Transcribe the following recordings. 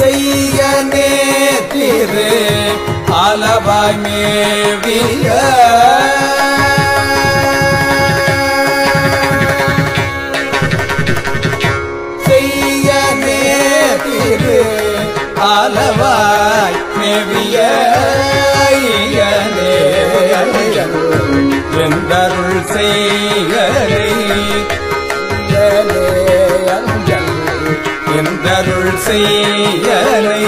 செய்ய திரு அளவமேவிய செய்ய செய்யனே அளவாய் மேவிய ஐயனே வெந்தருள் என்றருள் செய்யலை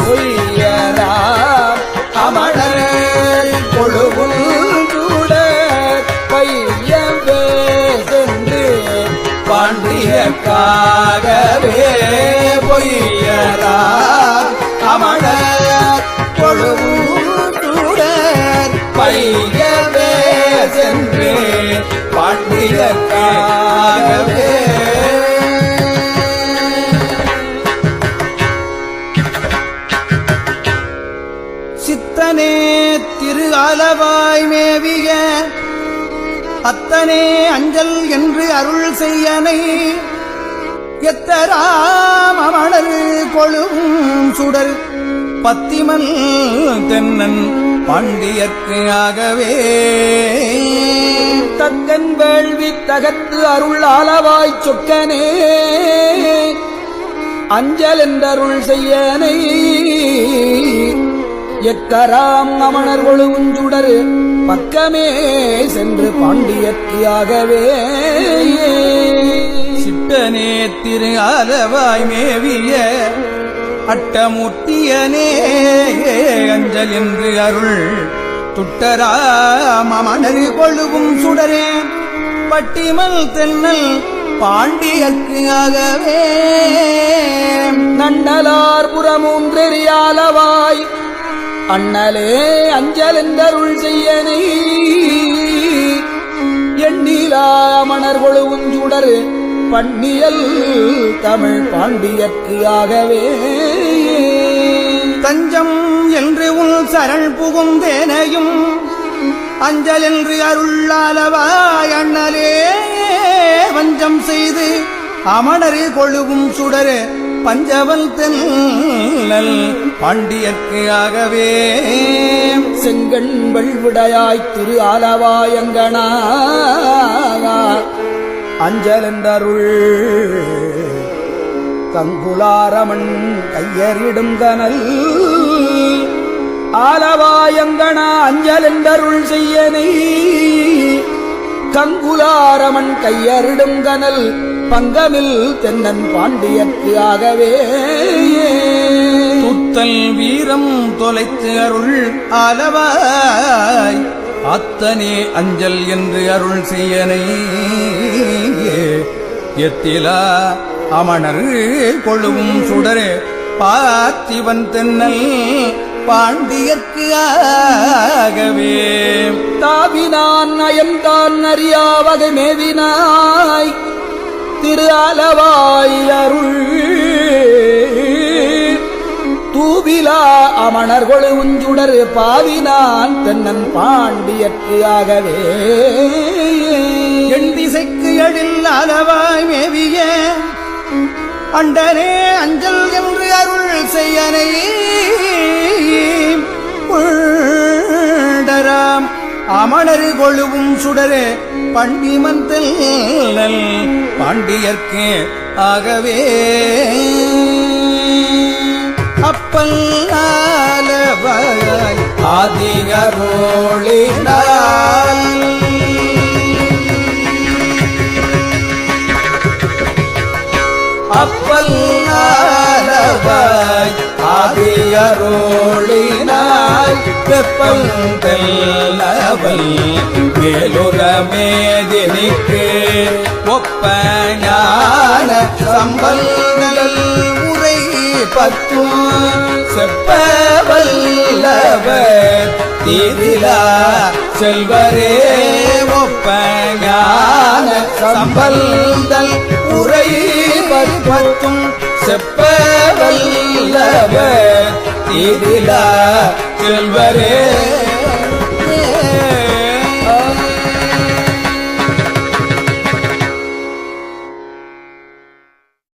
பொய்யராம் அமணர் கொழுவும் கூட பையவே சென்று பாண்டியக்காகவே பொய்யரா அமண கொழுவூடர் பையவே சென்று பாண்டியக்காகவே சித்தனே திரு ஆலவாய் மேவிய அத்தனே அஞ்சல் என்று அருள் செய்யனை. எத்தராம் அமணர் கொழும் சுடர் பத்திமல் தென்னன் பாண்டியற்கு ஆகவே. தக்கன் வேள்வி தகத்து அருள் அளவாய் சொக்கனே அஞ்சல் என்றருள் செய்யனை. எக்கராம் அமணர் ஒழுங்குடர் பக்கமே சென்று பாண்டியத்தியாகவே. சிட்டனே திரு ஆலவாய் மேவிய அட்டமூர்த்தியனே அஞ்சல் என்று அருள் துட்டராம் அமணர் கொழுவும் சுடரே பட்டிமல் தென்னல் பாண்டியர்க்கு ஆகவே நன்னலார் புறமூன்றெறியாலவாய் அண்ணலே அஞ்சல் என்றருள் செய்யனை. எண்ணிலா மணர் கொழுவுஞ்சுடர் பண்ணியல் தமிழ் பாண்டியர்க்கு ஆகவே. தஞ்சம் என்று உன் சரண் புகுந்தேனையும் அஞ்சல் என்று அருளாலவாய் அண்ணலே. வஞ்சம் செய்து அமணரு கொழுவும் சுடரு பஞ்சவல் தென்னல் பாண்டியற்கு ஆகவே. செங்கண் வெள்விடையாய் திரு ஆலவாயங்கனா அஞ்சலென்றருள் கங்குலாரமன் கையறிடும் கனல். ஆலவாயங்கனா அஞ்சலென்றருள் செய்யனை. கங்குலாரமன் கையறிடும் கனல். பங்கமில் தென்னன் பாண்டியர்க்கு ஆகவே. துத்தல் வீரம் தொலைத்து அருள் ஆலவாய். அத்தனே அஞ்சல் என்று அருள் செய்யனை எத்திலா அமணர் கொழுவும் சுடரே பார்த்திவன் தென்னல் பாண்டியர்க்கு ஆகவே. தாவினான் நயன்தான் அறியாவகை மேவினாய் திரு தூவிலா அமணர்கொழு உஞ்சுடர் பாவினான் தென்னன் பாண்டியற்றியாகவே. ஆகவே என் திசைக்கு எழில் அளவாய் மேவிய அண்டனே அஞ்சல் என்று அருள் செய்யனையே உள் அமணரு கொழுவும் சுடரே பண்டிமந்தல் பாண்டியர்க்கு ஆகவே. அப்பல் ஆலவாய் ஆதிகரோளினால் அப்பல் ஆலவாய் ஆதியரோளினால் வெப்பல் தெல்லவல் மேலுற மேதினிக்கு ஒப்ப ஞான சம்பல்கள் உரை பத்தும் செப்பவல்லவர். தீதிலா செல்வரே ஒப்ப ஞான சம்பல்தல் உரை பத்தும் செப்பவல்லவர். தீதிலா செல்வரே